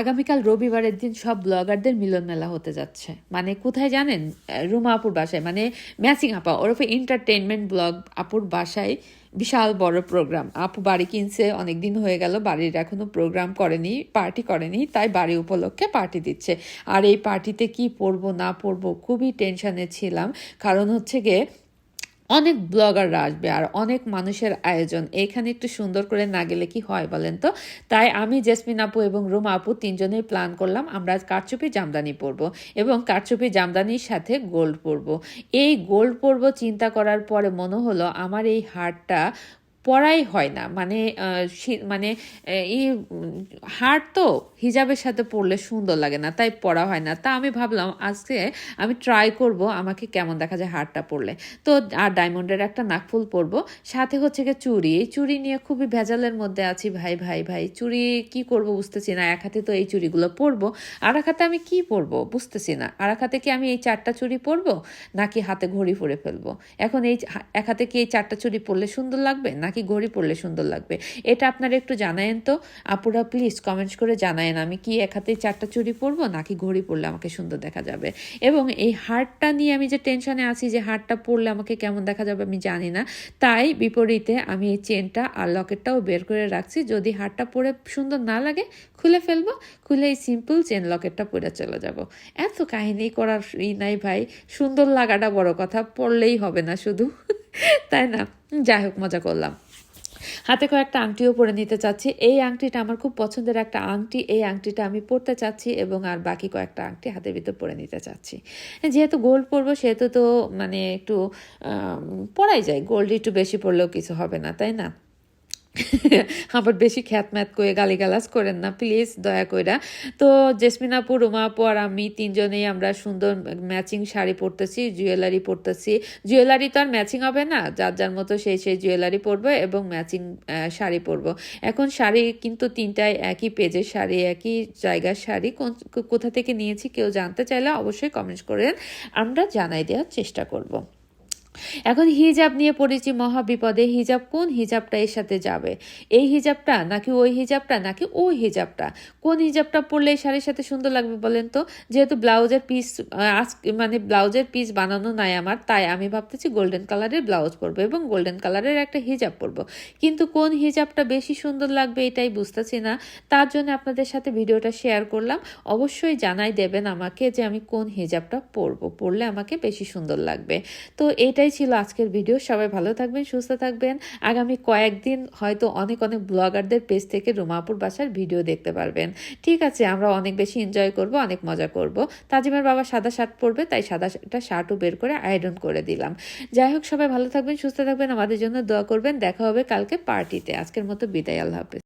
আগামীকাল রবিবারের দিন সব ব্লগারদের মিলন মেলা হতে যাচ্ছে। মানে কোথায় জানেন? রুমা আপুর বাসায়। মানে ম্যাচিং আপা ওরফে এন্টারটেনমেন্ট ব্লগ আপুর বাসায় বিশাল বড় প্রোগ্রাম আপু বাড়ি কিনছে অনেক দিন হয়ে গেল, বাড়ির এখনও প্রোগ্রাম করেনি পার্টি করেনি, তাই বাড়ি উপলক্ষে পার্টি দিচ্ছে। আর এই পার্টিতে কি পরবো, না পরবো খুবই টেনশানে ছিলাম। কারণ হচ্ছে গিয়ে অনেক ব্লগাররা আসবে আর অনেক মানুষের আয়োজন। এখানে একটু সুন্দর করে না গেলে কি হয় বলেন তো? তাই আমি জেসমিন আপু এবং রুমা আপু তিনজনেই প্ল্যান করলাম আমরা আজ কারচুপি জামদানি পরবো এবং কারচুপি জামদানির সাথে গোল্ড পরবো। এই গোল্ড পরবো চিন্তা করার পরে মনে হলো আমার এই হারটা পরাই হয় না। মানে মানে এই হার তো হিজাবের সাথে পরলে সুন্দর লাগে না, তাই পরা হয় না। তা আমি ভাবলাম, আজকে আমি ট্রাই করব আমাকে কেমন দেখা যায় হারটা পরলে তো, আর ডায়মন্ডের একটা নাকফুল পরবো। সাথে হচ্ছে গিয়ে চুড়ি। এই চুড়ি নিয়ে খুবই ভেজালের মধ্যে আছি, ভাই ভাই ভাই। চুড়ি কি করব বুঝতেছি না। এক হাতে তো এই চুড়িগুলো পরবো। আর এক হাতে আমি কি পরবো বুঝতেছি না। আর এক হাতে কি আমি এই চারটা চুড়ি পরবো? নাকি হাতে ঘড়ি পরে ফেলব? এখন এই এক হাতে কি এই চারটা চুড়ি পরলে সুন্দর লাগবে? নাকি ঘড়ি পরলে সুন্দর লাগবে? এটা আপনারা একটু জানায়েন তো। আপুরা প্লিজ কমেন্টস করে জানায়েন আমি কি এক হাতে চারটা চুরি পরবো নাকি ঘড়ি পরলে আমাকে সুন্দর দেখা যাবে? এবং এই হারটা নিয়ে আমি যে টেনশনে আছি যে হারটা পরলে আমাকে কেমন দেখা যাবে আমি জানি না। তাই বিপরীতে আমি এই চেনটা আর লকেটটাও বের করে রাখছি। যদি হারটা পরে সুন্দর না লাগে, খুলে ফেলব, খুলে এই সিম্পল চেন লকেটটা পরে চলে যাব। এত কাহিনী করার ই নাই ভাই। সুন্দর লাগাটা বড় কথা পড়লেই হবে না শুধু। তাই না? যাই হোক, মজা করলাম। হাতে কয়েকটা আংটিও পরে নিতে চাচ্ছি। এই আংটিটা আমার খুব পছন্দের একটা আংটি। এই আংটিটা আমি পরতে চাচ্ছি এবং আর বাকি কয়েকটা আংটি হাতের ভিতর পরে নিতে চাচ্ছি। যেহেতু গোল্ড পরবো, সেহেতু তো মানে একটু পরাই যায়। গোল্ড একটু বেশি পরলেও কিছু হবে না, তাই না? আবার বেশি খ্যাত ম্যাত করে গালিগালাজ করেন না প্লিজ দয়া কইরা। তো জেসমিন আপু, রুমা আপু আর আমি তিনজনেই আমরা সুন্দর ম্যাচিং শাড়ি পরতেছি জুয়েলারি পরতেছি। জুয়েলারি তো আর ম্যাচিং হবে না, যার যার মতো সেই সেই জুয়েলারি পরবো এবং ম্যাচিং শাড়ি পরবো। এখন শাড়ি কিন্তু তিনটায় একই পেজের শাড়ি, একই জায়গার শাড়ি। কোথা থেকে নিয়েছি কেউ জানতে চাইলে অবশ্যই কমেন্টস করেন। আমরা জানাই দেওয়ার চেষ্টা করব। এখন হিজাব নিয়ে পড়েছি মহা বিপদে হিজাব কোন হিজাবটা এর সাথে যাবে? এই হিজাবটা নাকি ওই হিজাবটা নাকি ওই হিজাবটা? কোন হিজাবটা পরলে শাড়ির সাথে সুন্দর লাগবে বলেন তো? যেহেতু ব্লাউজের পিস আজ মানে ব্লাউজের পিস বানানো নাই আমার, তাই আমি ভাবতেছি গোল্ডেন কালারের ব্লাউজ পরবো এবং গোল্ডেন কালারের একটা হিজাব পরবো। কিন্তু কোন হিজাবটা বেশি সুন্দর লাগবে এটাই বুঝতেছি না। তার জন্য আপনাদের সাথে ভিডিওটা শেয়ার করলাম। অবশ্যই জানাই দেবেন আমাকে যে আমি কোন হিজাবটা পরবো। পরলে আমাকে বেশি সুন্দর লাগবে। তো এটাই ছিল আজকের ভিডিও সবাই ভালো থাকবেন, সুস্থ থাকবেন। আগামী কয়েকদিন হয়তো অনেক অনেক ব্লগারদের পেজ থেকে রুমাপুর বাসার ভিডিও দেখতে পারবেন। ঠিক আছে, আমরা অনেক বেশি এনজয় করব, অনেক মজা করব। তাজিমের বাবা সাদা শার্ট পরবে, তাই সাদা একটা শার্টও বের করে আয়রন করে দিলাম। যাই হোক, সবাই ভালো থাকবেন, সুস্থ থাকবেন। আমাদের জন্য দোয়া করবেন। দেখা হবে কালকে পার্টিতে আজকের মতো বিদায়, আল্লাহ হাফেজ।